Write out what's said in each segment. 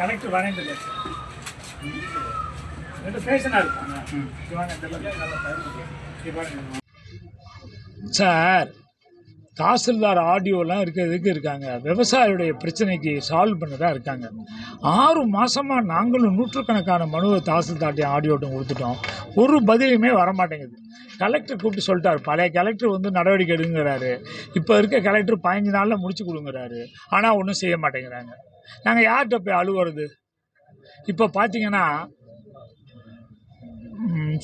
Collector வரேன் ரெண்டு. Sir tahsildar ஆடியோலாம் இருக்கிறதுக்கு இருக்காங்க? விவசாயியுடைய பிரச்சனைக்கு சால்வ் பண்ணதா இருக்காங்க. ஆறு மாசமாக நாங்களும் நூற்றுக்கணக்கான மனுவை தாசில்தார்ட்ட ஆடியோட்டம் கொடுத்துட்டோம். ஒரு பதிலுமே வர மாட்டேங்குது கலெக்டர் கூப்பிட்டு சொல்லிட்டாரு. பழைய கலெக்டர் வந்து நடவடிக்கை எடுங்கிறாரு. இப்போ இருக்க கலெக்டர் பதினஞ்சு நாளில் முடிச்சு கொடுங்குறாரு. ஆனால் ஒன்றும் செய்ய மாட்டேங்கிறாங்க. நாங்கள் யார்கிட்ட போய் அழுவுறது? இப்போ பார்த்தீங்கன்னா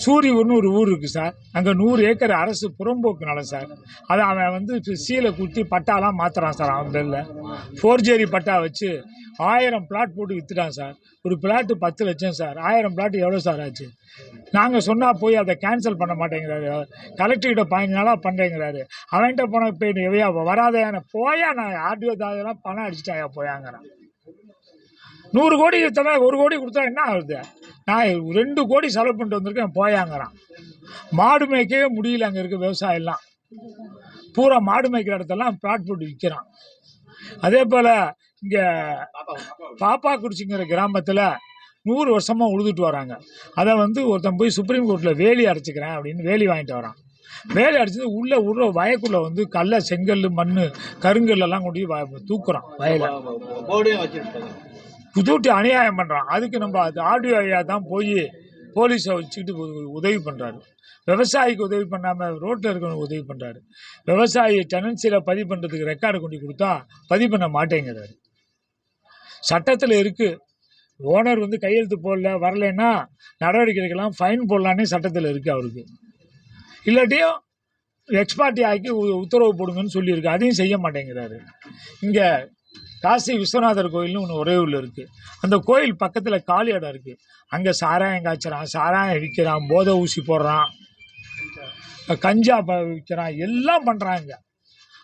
சூரியூர்னு ஒரு ஊர் இருக்குது சார். அங்கே நூறு ஏக்கர் அரசு புறம்போக்கு நிலம் சார். அதை அவன் வந்து சீலை குத்தி பட்டாலாம் மாற்றுறான் சார் அவன் பேரில். ஃபோர்ஜேரி பட்டா வச்சு ஆயிரம் பிளாட் போட்டு விற்றுட்டான் சார். ஒரு பிளாட்டு பத்து லட்சம் சார். ஆயிரம் பிளாட் எவ்வளோ சார் ஆச்சு? நாங்கள் சொன்னால் போய் அதை கேன்சல் பண்ண மாட்டேங்கிறாரு. கலெக்டர்கிட்ட பதினஞ்சு நாளாக பண்ணுறேங்கிறாரு அவன்கிட்ட போன போய் எவையா வராதையான போயா நான் ஆர்டிஓ தாதெல்லாம் பணம் அடிச்சிட்டாயா போயாங்கிறான். நூறு கோடி வித்தனா ஒரு கோடி கொடுத்தா என்ன ஆகுது? நான் ரெண்டு கோடி செலவு பண்ணிட்டு வந்திருக்கேன் போயாங்கிறான். மாடு மேய்க்கவே முடியல அங்கே இருக்க விவசாயம்லாம் பூரா மாடு மேய்க்கிற இடத்தெல்லாம் பிளாட் போட்டு விற்கிறான் அதே போல் இங்கே பாப்பா குடிச்சிங்கிற கிராமத்தில் நூறு வருஷமாக உழுதுட்டு வராங்க. அதை வந்து ஒருத்தன் போய் சுப்ரீம் கோர்ட்டில் வேலி அடைச்சிக்கிறேன் அப்படின்னு வேலி வாங்கிட்டு வரான். வேலி அடிச்சது உள்ளே உள்ள வயக்குள்ளே வந்து கல்லை செங்கல் மண் கருங்கல் எல்லாம் கொண்டு போய் தூக்குறான். வயலை புதுட்டு அநியாயம் பண்ணுறான் அதுக்கு நம்ம அது ஆடியோ வழியாக தான் போய் போலீஸை வச்சுக்கிட்டு உதவி பண்ணுறாரு விவசாயிக்கு உதவி பண்ணாமல் ரோட்டில் இருக்கவனுக்கு உதவி பண்ணுறாரு விவசாயி டெனன்சியில் பதிவு பண்ணுறதுக்கு ரெக்கார்டு கொண்டு கொடுத்தா பதிவு பண்ண மாட்டேங்கிறாரு. சட்டத்தில் இருக்குது ஓனர் வந்து கையெழுத்து போடல வரலைன்னா நடவடிக்கை எடுக்கலாம் ஃபைன் போடலான்னே சட்டத்தில் இருக்குது அவருக்கு. இல்லாட்டியும் எக்ஸ்பார்ட்டி ஆக்கி உ- உத்தரவு போடுங்கன்னு சொல்லியிருக்கு. அதையும் செய்ய மாட்டேங்கிறாரு. இங்கே காசி விஸ்வநாதர் கோயில்னு ஒன்று ஒரே ஊரில் இருக்குது அந்த கோயில் பக்கத்தில் காலி இடம் இருக்குது அங்கே சாராயம் காய்ச்சிறான் சாராயம் விற்கிறான் போதை ஊசி போடுறான் கஞ்சா ப- விற்கிறான் எல்லாம் பண்ணுறாங்க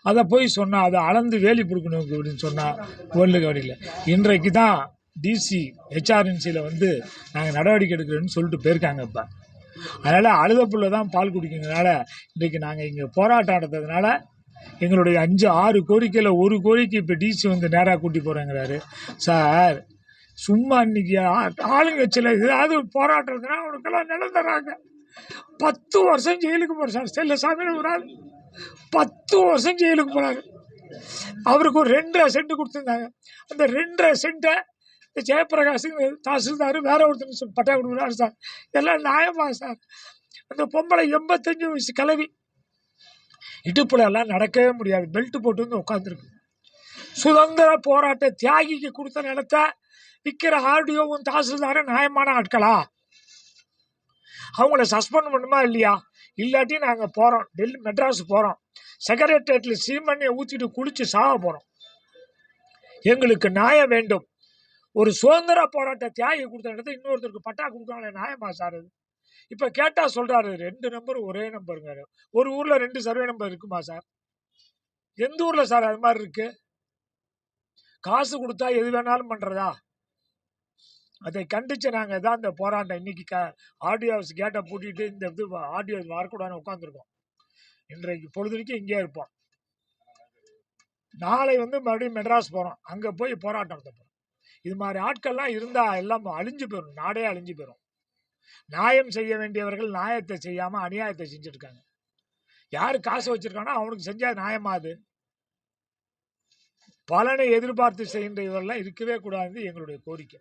அதை போய் சொன்னால் அதை அளந்து வேலி பிடிக்கணும் அப்படின்னு சொன்னால் வேர்ல்டு கபடியில் இன்றைக்கு தான் டிசி ஹெச்ஆர்என்சியில் வந்து நாங்கள் நடவடிக்கை எடுக்கிறோன்னு சொல்லிட்டு போயிருக்காங்க இப்போ. அதனால் அழுத புள்ள தான் பால் குடிக்கிறதுனால இன்றைக்கி நாங்கள் இங்கே போராட்டம் நடத்துறதுனால எங்களுடைய அஞ்சு ஆறு கோரிக்கையில் ஒரு கோரிக்கை இப்போ டிசி வந்து நேராக கூட்டி போகிறேங்கிறாரு சார் சும்மா இன்னைக்கு ஆளுங்கட்சியில் ஏதாவது போராட்டம்னா அவனுக்கெல்லாம் நிலம் தர்றாங்க பத்து வருஷம் ஜெயிலுக்கு போகிறார் சார். செல்லசாமி ஒரு ஆள். பத்து வருஷம் ஜெயிலுக்கு போகிறாரு அவருக்கு ஒரு ரெண்டரை சென்ட் கொடுத்துருந்தாங்க. அந்த ரெண்டரை சென்ட்டை இந்த ஜெயபிரகாஷ் தாசில்தார் வேற ஒருத்தர் பட்டா கொடுக்குறாரு சார். எல்லாம் நியாயமா சார். அந்த பொம்பளை எண்பத்தஞ்சு வயசு கிளவி இடுப்புலலாம் நடக்கவே முடியாது. பெல்ட் போட்டு வந்து உட்காந்துருக்கு சுதந்திர போராட்ட தியாகிக்கு கொடுத்த நிலத்த விற்கிற ஆர்டிஓவும் தாசில்தாரும் நியாயமான ஆட்களா? அவங்கள சஸ்பெண்ட் பண்ணுமா இல்லையா? இல்லாட்டி நாங்கள் போகிறோம் டெல்லி மெட்ராஸ் போகிறோம் செக்ரட்டேரியட்டில் சீமண்ணியை ஊற்றிட்டு குளித்து சாக போகிறோம் எங்களுக்கு நியாயம் வேண்டும். ஒரு சுதந்திர போராட்ட தியாகி கொடுத்த இடத்த இன்னொருத்தருக்கு பட்டா கொடுக்காங்களே நியாயமா சார் அது? இப்போ கேட்டால் சொல்கிறாரு ரெண்டு நம்பர் ஒரே நம்பருங்க ஒரு ஊரில் ரெண்டு சர்வே நம்பர் இருக்குமா சார் எந்த ஊரில் சார் அது மாதிரி இருக்கு? காசு கொடுத்தா எது வேணாலும் பண்ணுறதா அதை கண்டித்து நாங்கள் தான் இந்த போராட்டம் இன்னைக்கு க ஆடியோஸ் கேட்டை பூட்டிட்டு இந்த இது ஆடியோ வரக்கூடாதுன்னு உட்காந்துருக்கோம் இன்றைக்கு பொழுதுக்கு இங்கே இருப்போம். நாளை வந்து மறுபடியும் மெட்ராஸ் போகிறோம் அங்கே போய் போராட்டம் நடத்த போகிறோம் இது மாதிரி ஆட்கள்லாம் இருந்தால் எல்லாம் அழிஞ்சு போயிடும் நாடே அழிஞ்சு போயிடும் நியாயம் செய்ய வேண்டியவர்கள் நியாயத்தை செய்யாமல் அநியாயத்தை செஞ்சுருக்காங்க. யார் காசு வச்சுருக்கானோ அவனுக்கு செஞ்சால் நியாயமாது பலனை எதிர்பார்த்து செய்கின்ற இவரெல்லாம் இருக்கவே கூடாது எங்களுடைய கோரிக்கை.